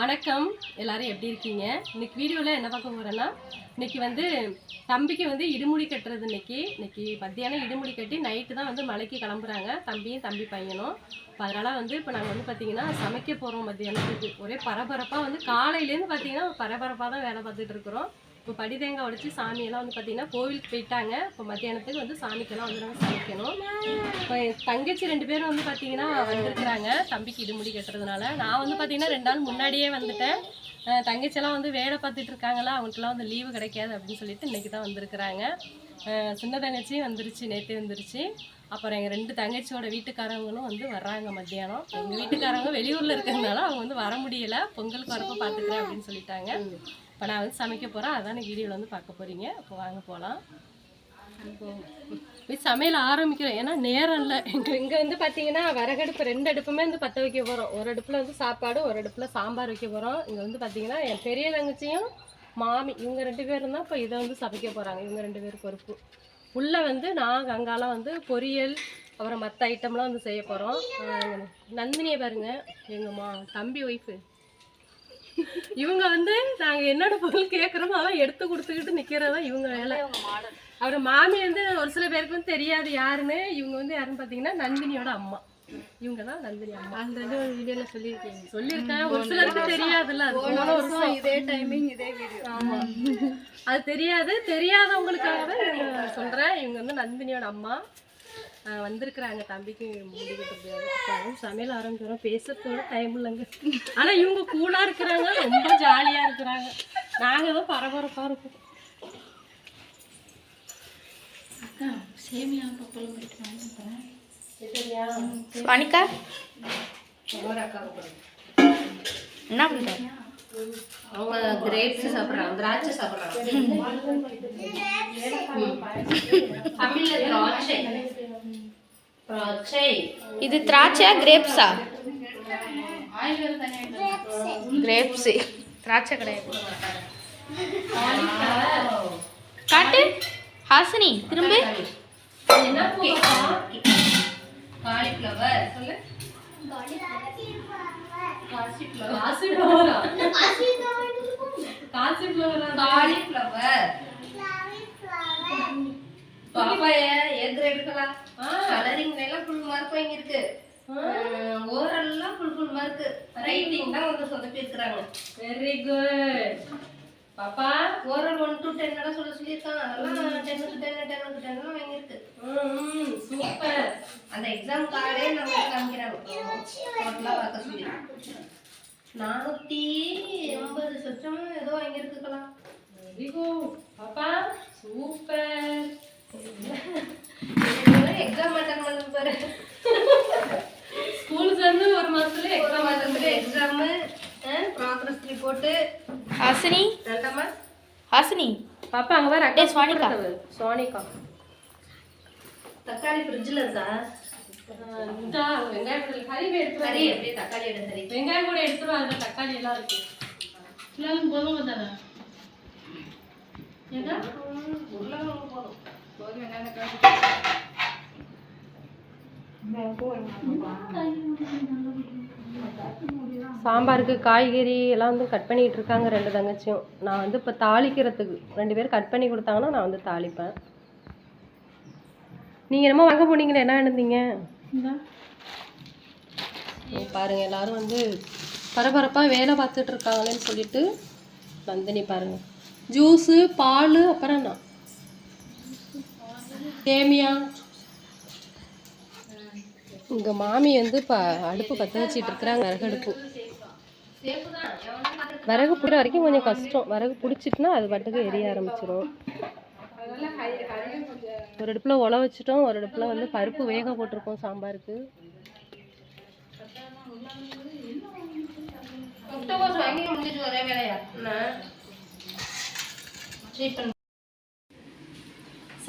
வணக்கம். எல்லாரும் எப்படி இருக்கீங்க? இன்னைக்கு வீடியோவில் என்ன பார்க்க போகிறேன்னா இன்னைக்கு வந்து தம்பிக்கு வந்து இடுமுடி கட்டுறது இன்னைக்கு. இன்னைக்கு மத்தியானம் இடுமுடி கட்டி நைட்டு தான் வந்து மலைக்கு கிளம்புறாங்க. தம்பியும் தம்பி பையனும். இப்போ அதனால் வந்து இப்போ நாங்கள் வந்து பார்த்தீங்கன்னா சமைக்க போகிறோம் மத்தியானத்துக்கு. ஒரே பரபரப்பாக வந்து காலையிலேருந்து பார்த்தீங்கன்னா பரபரப்பாக தான் வேலை பார்த்துட்டு இருக்கிறோம். இப்போ படி தேங்காய் உடைச்சி சாமியெல்லாம் வந்து பார்த்தீங்கன்னா கோவிலுக்கு போயிட்டாங்க. இப்போ மத்தியானத்துக்கு வந்து சாமிக்கெல்லாம் வந்து நாங்கள் சமைக்கணும். இப்போ என் தங்கச்சி ரெண்டு பேரும் வந்து பார்த்தீங்கன்னா வந்துருக்குறாங்க. தம்பிக்கு இடுமுடி கட்டுறதுனால. நான் வந்து பார்த்தீங்கன்னா ரெண்டு நாள் முன்னாடியே வந்துட்டேன். தங்கச்சியெல்லாம் வந்து வேலை பார்த்துட்டு இருக்காங்களா அவங்களுக்குலாம் வந்து லீவு கிடைக்காது அப்படின்னு சொல்லிட்டு இன்றைக்கி தான் வந்திருக்கிறாங்க சின்ன தங்கச்சியும் வந்துருச்சு நேற்றே வந்துருச்சு. அப்புறம் எங்கள் ரெண்டு தங்கச்சியோட வீட்டுக்காரங்களும் வந்து வர்றாங்க மத்தியானம். எங்கள் வீட்டுக்காரங்க வெளியூரில் இருக்கிறதுனால அவங்க வந்து வர முடியலை. பொங்கலுக்கு வரப்போ பார்த்துக்கிறேன் அப்படின்னு சொல்லிட்டாங்க. இப்போ நான் வந்து சமைக்க போகிறேன் அதான் வீடியோவில் வந்து பார்க்க போகிறீங்க அப்போ வாங்க போகலாம் போய் சமையல் ஆரம்பிக்கிறோம் ஏன்னா நேரம் இல்லை. இங்கே இங்கே வந்து பார்த்தீங்கன்னா விறகடுப்பு ரெண்டு அடுப்புமே வந்து பற்ற வைக்க போகிறோம் ஒரு அடுப்பில் வந்து சாப்பாடு ஒரு அடுப்பில் சாம்பார் வைக்க போகிறோம் இங்கே வந்து பார்த்தீங்கன்னா என் பெரிய தங்கச்சியும் மாமி இவங்க ரெண்டு பேரும் தான் இப்போ இதை வந்து சமைக்க போகிறாங்க இவங்க ரெண்டு பேர் பொறுப்பு. உள்ளே வந்து நான் கங்காலாம் வந்து பொரியல் அப்புறம் மற்ற ஐட்டம்லாம் வந்து செய்ய போகிறோம் நந்தினியை பாருங்க. எங்கள் மா தம்பி ஒய்ஃபு இவங்க வந்து நாங்கள் என்னோட பொருள் கேட்குறோமோ அதெல்லாம் எடுத்து கொடுத்துக்கிட்டு நிற்கிறதா இவங்க வேலை. அவர் மாமி வந்து ஒரு சில பேருக்கு வந்து தெரியாது யாருன்னு. இவங்க வந்து யாருன்னு பார்த்தீங்கன்னா நந்தினியோட அம்மா. இவங்க தான் நந்தினி அம்மா அந்த ஒரு வீடியோல சொல்லியிருக்கீங்க. சொல்லியிருக்கேன் ஒரு சிலருக்கு தெரியாதுல்ல போன வருஷம் இதே டைமிங் இதே வீடியோ ஆமா. அது தெரியாது. தெரியாதவங்களுக்காக தான் சொல்றேன் இவங்க வந்து நந்தினியோட அம்மா. வந்திருக்கிறாங்க தம்பிக்கு முடிக்கிட்டு சமையல் ஆரம்பிக்கிறோம். பேசுறதோட டைம் இல்லைங்க. ஆனா இவங்க கூலா இருக்கிறாங்க. ரொம்ப ஜாலியா இருக்கிறாங்க. நாங்க தான் பரபரப்பா இருக்கோம். சேமியா பப்பளம் போயிட்டு சரியா சுவானிகா என்ன அவங்க கிரேப்ஸ் சாப்பிட்றாங்க திராட்சை சாப்பிட்றாங்க. தமிழ்ல திராட்சை. திராட்சை. இது திராட்சையா கிரேப்ஸா கிரேப்ஸ் திராட்சை கிடையாது. காட்டு ஹாசினி திரும்ப? காலிஃப்ளவர் சொல்லு? காலிஃப்ளவர் பாப்பாய ஏ கிரேடுக்கலாம் ஆ. கலரிங் எல்லாம் ஃபுல் மார்க் வாங்கியிருக்கு ஓரல்லாம் ஃபுல் ஃபுல் மார்க் ரைட்டிங் தான் வந்து சொதப்பி இருக்கிறாங்க வெரி குட் பாப்பா ஓரல் ஒன் டு டென் எல்லாம் சொல்ல சொல்லியிருக்காங்க. அதெல்லாம் டென்னுக்கு டென் டென்னுக்கு டென் எல்லாம் வாங்கியிருக்கு. ம் சூப்பர் அந்த எக்ஸாம் கார்டே நம்ம காமிக்கிறாங்க. டோட்டலாக பார்க்க சொல்லி. நானூற்றி எண்பது சொச்சம் ஏதோ வாங்கியிருக்கலாம் வெரி குட் பாப்பா சூப்பர் எக்ஸாம் அட்டன் பண்ணது பாரு ஸ்கூல் சேர்ந்து ஒரு மாசத்துல எக்ஸாம் எக்ஸாம் அட்டன் பண்ணி எக்ஸாமு ப்ராக்ரஸ் ரிப்போர்ட்டு ஹாசினி ரெண்டம்மா ஹாசினி பாப்பா அங்க வர டேய், சுவானிகா. சோனிகா தக்காளி ஃப்ரிட்ஜில் இருக்கா? இந்தா வெங்காயம் கூட கறி. அப்படியே தக்காளி எடுத்து வெங்காயம் கூட எடுத்துருவா அதுல தக்காளி எல்லாம் இருக்கு. போதும் தானே? ஏதா? உருளைக்கிழங்கு போதும். போதும் வெங்காயம் சாம்பாருக்கு காய்கறி எல்லாம் வந்து கட் பண்ணிகிட்டு இருக்காங்க ரெண்டு தங்கச்சியும். நான் வந்து இப்போ தாளிக்கிறதுக்கு ரெண்டு பேரும் கட் பண்ணி கொடுத்தாங்கன்னா நான் வந்து தாளிப்பேன். நீங்கள் என்னமோ வாங்க போனீங்களே என்ன எழுந்தீங்க பாருங்கள் எல்லோரும் வந்து பரபரப்பாக வேலை பார்த்துட்டு இருக்காங்களேன்னு சொல்லிட்டு நந்தினி பாருங்கள் ஜூஸு பால் அப்புறம் என்ன? சேமியா இங்கே மாமி வந்து ப அடுப்பு பற்ற வச்சிட்டு இருக்கிறாங்க விறகடுப்பு விறகு பிடிக்கிற வரைக்கும் கொஞ்சம் கஷ்டம். விறகு பிடிச்சிட்டுனா அது பாட்டுக்கு எரிய ஆரம்பிச்சிடும் ஒரு அடுப்பில் உல வச்சுட்டோம். ஒரு அடுப்பில் வந்து பருப்பு வேக போட்டிருக்கோம் சாம்பாருக்கு. வாங்கி முடிஞ்சிட்டு ஒரே வேலையா?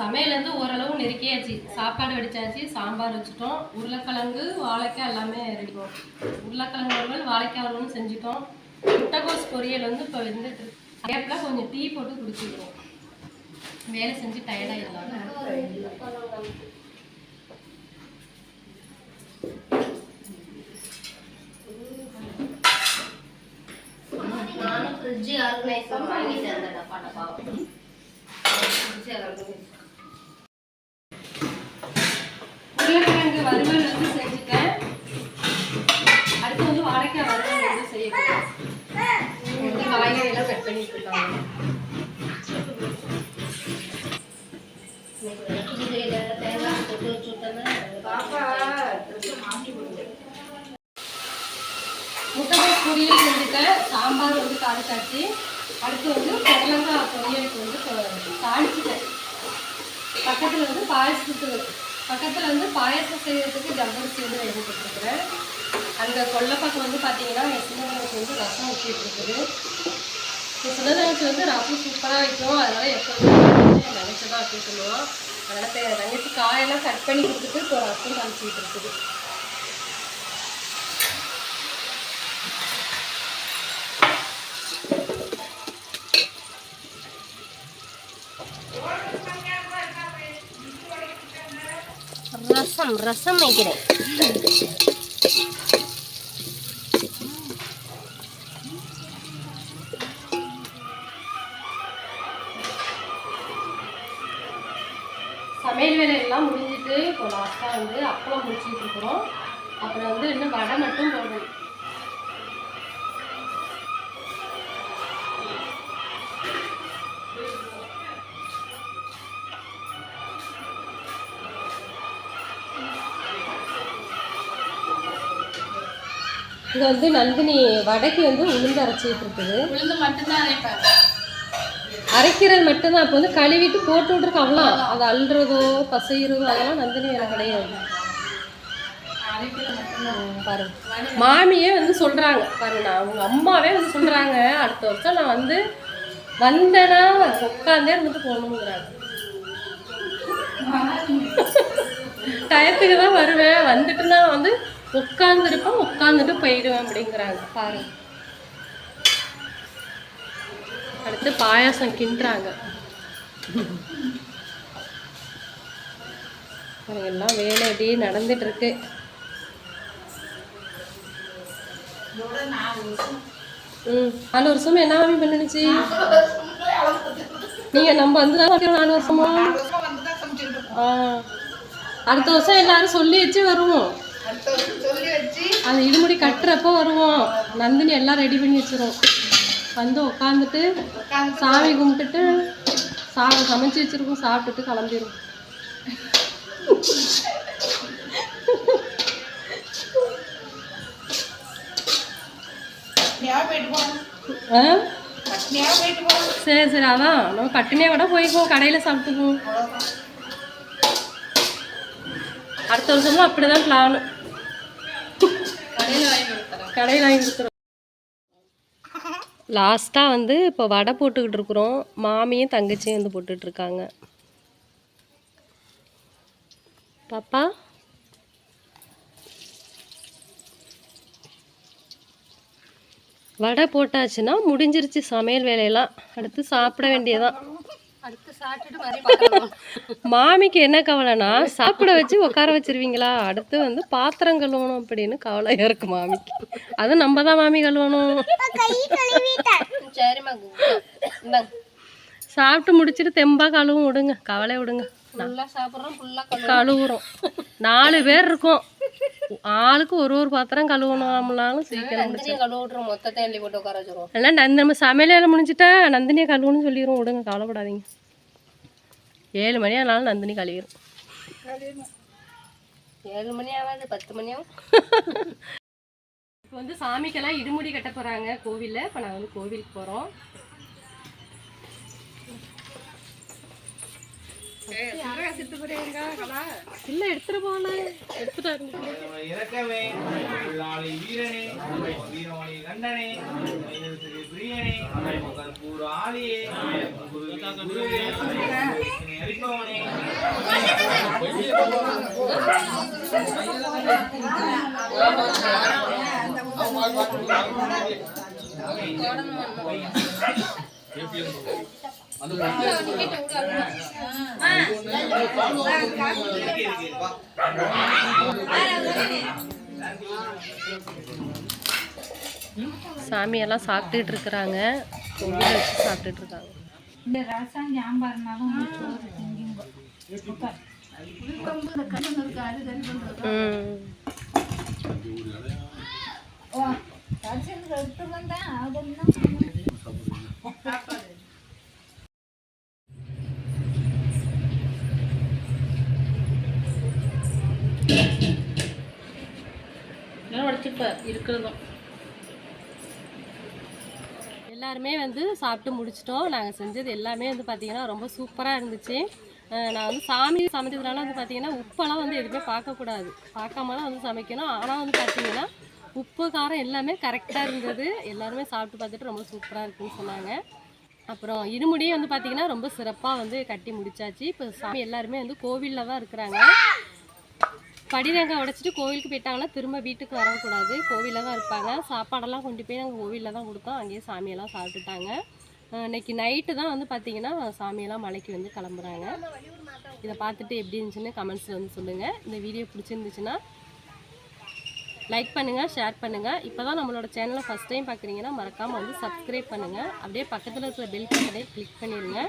சமையலேருந்து ஓரளவு நெருக்கியாச்சு. சாப்பாடு வடித்தாச்சு சாம்பார் வச்சுட்டோம். உருளைக்கிழங்கு வாழைக்காய் எல்லாமே இருக்கும் உருளைக்கிழங்கு வறுவல் வாழைக்காய் வறுவலும் செஞ்சுட்டோம். முட்டைகோஸ் பொரியல் வந்து இப்போ வெந்துட்டு கேப்பில் கொஞ்சம் டீ போட்டு குடிச்சிக்கிறோம் வேலை செஞ்சு டயர்டாகிடலாம் ஃப்ரிட்ஜ் ஆர்கனைஸ் பண்ணி அந்த டப்பா பாவம். ஃப்ரிட்ஜ் ஆர்கனைஸ் உருளைக்கிழங்கு வறுவல் வந்து செஞ்சுட்டேன் அடுத்து வந்து வாழைக்காய் வறுவல் வந்து செய்ய போறேன். இங்க வந்து காய்கறி எல்லாம் கட் பண்ணிட்டு இருக்காங்க இன்னைக்கு தேங்காய் பொரியல் செஞ்சுட்டேன் சாம்பார் வந்து தாளிச்சாச்சு. அடுத்து வந்து கடலங்காய் பொரியலுக்கு வந்து கொ- தாளிச்சிட்டேன். பக்கத்தில் வந்து பாயசத்துக்கு பக்கத்தில் வந்து பாயசம் செய்கிறதுக்கு ஜவ்வரிசி வந்து ரெடி கொடுத்துருக்குறேன் அந்த கொல்லைப்பக்கம் வந்து பார்த்தீங்கன்னா என் சின்ன வந்து ரசம் ஊற்றிட்டு இருக்குது என் சின்ன வந்து ரசம் சூப்பராக வைக்கும். அதனால் எப்போதுமே என் தங்கச்சி தான் சொல்லுவோம் அதனால் தங்கச்சி காயெல்லாம் கட் பண்ணி கொடுத்துட்டு இப்போ ரசம் காமிச்சிட்டு இருக்குது. ரசம் ரசம் வைக்கிறேன். இப்போ லாஸ்ட்டாக வந்து அப்பளம் முடிச்சுட்டு இருக்கிறோம். அப்புறம் வந்து இன்னும் வடை மட்டும் போடணும். இது வந்து நந்தினி வடைக்கு வந்து உளுந்து அரைச்சிட்டு இருக்குது. உளுந்து மட்டும்தான் அரைப்பேன் அரைக்கிறது மட்டும்தான். இப்போ வந்து கழுவிட்டு போட்டு விட்ருக்கு அவ்வளோ அது அள்ளுறதோ பசையிறதோ அதெல்லாம் நந்தினி வேலை கிடையாது. பாருங்க மாமியே வந்து சொல்கிறாங்க பாருங்க நான் அவங்க அம்மாவே வந்து சொல்கிறாங்க அடுத்த வருஷம் நான் வந்து வந்தேன்னா உட்காந்தே இருந்துட்டு போகணுங்கிறாங்க டயத்துக்கு தான் வருவேன். வந்துட்டு நான் வந்து உட்காந்துருப்பேன் உட்காந்துட்டு போயிடுவேன் அப்படிங்கிறாங்க. பாருங்க அடுத்து பாயாசம் கிண்டுறாங்க. எல்லாம் வேலை அப்படியே நடந்துட்டு இருக்கு ம் நாலு வருஷமா என்ன மாமி பண்ணுச்சு நீங்க நம்ம வந்து தான் வைக்கிறோம் நாலு வருஷமா ஆ. அடுத்த வருஷம் எல்லாரும் சொல்லி வச்சு வருவோம். அந்த இடுமுடி கட்டுறப்போ வருவோம். நந்தினி எல்லாம் ரெடி பண்ணி வச்சிரும் வந்து உட்காந்துட்டு சாமி கும்பிட்டுட்டு சா சமைச்சு வச்சிருக்கோம் சாப்பிட்டுட்டு கிளம்பிடும் சரி சரி அதான். நம்ம பட்டினியா கூட போய்க்குவோம் கடையில் சாப்பிட்டுக்குவோம் அடுத்த வருஷம்லாம் அப்படிதான் பிளான் கடையில் வாங்கி கொடுத்துறேன் கடையில் வாங்கி கொடுத்துருவோம் லாஸ்ட்டாக வந்து இப்போ வடை போட்டுக்கிட்டு இருக்கிறோம். மாமியும் தங்கச்சியும் வந்து போட்டுட்ருக்காங்க. பாப்பா? வடை போட்டாச்சுன்னா முடிஞ்சிருச்சு சமையல் வேலையெல்லாம். அடுத்து சாப்பிட வேண்டியதான் மாமிக்கு என்ன கவலைனா சாப்பிட வச்சு உட்கார வச்சிருவீங்களா? அடுத்து வந்து பாத்திரம் கழுவணும் அப்படின்னு கவலையா இருக்கு மாமிக்கு. அது நம்ம தான் மாமி கழுவணும். சரிம்மா இந்தாங்க சாப்பிட்டு முடிச்சிட்டு தெம்பா கழுவும் விடுங்க. கவலை விடுங்க. ஃபுல்லாக சாப்பிட்றோம் ஃபுல்லாக கழுவுறோம். நாலு பேர் இருக்கோம். ஆளுக்கு ஒரு ஒரு பாத்திரம் கழுவணும்னாலும் சீக்கிரம் நந்தினியை கழுவ விட்றோம் மொத்தத்தை எள்ளி போட்டு உட்கார வச்சிருவோம். எல்லாம் நந்தி நம்ம சமையல் வேலை முடிஞ்சிட்டா நந்தினியை கழுவுன்னு சொல்லிடுவோம் விடுங்க கவலைப்படாதீங்க. ஏழு மணி ஆனாலும் நந்தினி கழுவிடும் ஏழு மணி ஆகாது பத்து மணி ஆகும். இப்போ வந்து சாமிக்கெல்லாம் இடுமுடி கட்ட போகிறாங்க கோவிலில். இப்போ நாங்கள் வந்து கோவிலுக்கு போகிறோம் இல்லை எடுத்துட்டு போனேன் எடுத்துட்டு சாமியெல்லாம் சாப்பிட்டுட்டு இருக்கிறாங்க பொங்கல் வச்சு சாப்பிட்டுட்டு இருக்காங்க இந்த ரசம் சாம்பார்னாலும் ம். இருக்கிறதும் எல்லாருமே வந்து சாப்பிட்டு முடிச்சிட்டோம். நாங்கள் செஞ்சது எல்லாமே வந்து பார்த்தீங்கன்னா ரொம்ப சூப்பராக இருந்துச்சு. நான் வந்து சாமி சமைச்சதுனால வந்து பார்த்தீங்கன்னா உப்பெல்லாம் வந்து எதுவுமே பார்க்கக்கூடாது. பார்க்காம தான் வந்து சமைக்கணும். ஆனால் வந்து பார்த்தீங்கன்னா உப்பு காரம் எல்லாமே கரெக்டாக இருந்தது. எல்லாருமே சாப்பிட்டு பார்த்துட்டு ரொம்ப சூப்பராக இருக்குன்னு சொன்னாங்க. அப்புறம் இருமுடியே வந்து பார்த்தீங்கன்னா ரொம்ப சிறப்பாக வந்து கட்டி முடிச்சாச்சு. இப்போ சாமி எல்லாருமே வந்து கோவிலில் தான் இருக்கிறாங்க. படிரங்க உடைச்சிட்டு கோவிலுக்கு போயிட்டாங்கன்னா திரும்ப வீட்டுக்கு வரக்கூடாது கோவிலில் தான் இருப்பாங்க. சாப்பாடெல்லாம் கொண்டு போய் நாங்கள் கோவிலில் தான் கொடுத்தோம். அங்கேயே சாமியெல்லாம் சாப்பிட்டுட்டாங்க. இன்னைக்கு நைட்டு தான் வந்து பார்த்தீங்கன்னா சாமியெல்லாம் மலைக்கு வந்து கிளம்புறாங்க. இதை பார்த்துட்டு எப்படி இருந்துச்சுன்னு கமெண்ட்ஸில் வந்து சொல்லுங்கள் இந்த வீடியோ பிடிச்சிருந்துச்சுன்னா லைக் பண்ணுங்கள் ஷேர் பண்ணுங்கள் இப்போ தான் நம்மளோட சேனலை ஃபஸ்ட் டைம் பார்க்குறீங்கன்னா மறக்காமல் வந்து சப்ஸ்கிரைப் பண்ணுங்கள் அப்படியே பக்கத்தில் இருக்கிற பெல் பட்டனே கிளிக் பண்ணிடுங்க.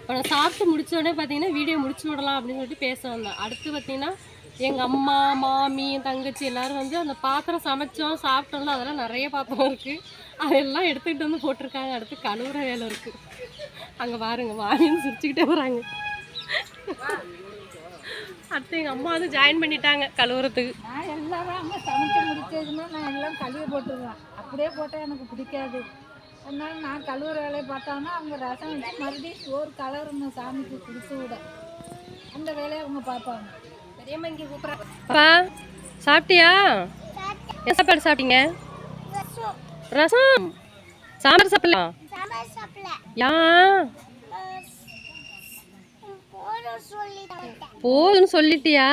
இப்போ நான் சாப்பிட்டு முடிச்ச உடனே பார்த்தீங்கன்னா வீடியோ முடிச்சு விடலாம் அப்படின்னு சொல்லிட்டு பேச வந்தேன். அடுத்து பார்த்தீங்கன்னா எங்கள் அம்மா மாமி என் தங்கச்சி எல்லோரும் வந்து அந்த பாத்திரம் சமைச்சோம் சாப்பிட்டோம்ல அதெல்லாம் நிறைய பாத்திரம் இருக்குது அதெல்லாம் எடுத்துக்கிட்டு வந்து போட்டிருக்காங்க. அடுத்து கழுவுற வேலை இருக்குது அங்கே பாருங்கள் மாமின்னு சிரிச்சுக்கிட்டே வராங்க அடுத்து எங்கள் அம்மா வந்து ஜாயின் பண்ணிட்டாங்க கழுவுறதுக்கு. நான் எல்லாரும் அங்கே சமைச்சு முடிச்சதுன்னா நான் எல்லாம் கழுவி போட்டுருவேன். அப்படியே போட்டால் எனக்கு பிடிக்காது. அதனால நான் கழுவுற வேலையை பார்த்தாங்கன்னா அவங்க ரசம் வச்சு மறுபடியும் சோறு கலருங்க சாமிக்கு கொடுத்து விட. அந்த வேலையை அவங்க பார்ப்பாங்க. பெரியம்மா இங்கே கூப்பிட்றாங்க அப்பா சாப்பிட்டியா? என்ன சாப்பாடு சாப்பிட்டீங்க? ரசம். சாம்பார் சாப்பிடலாம் யா? போதும்னு சொல்லிட்டியா?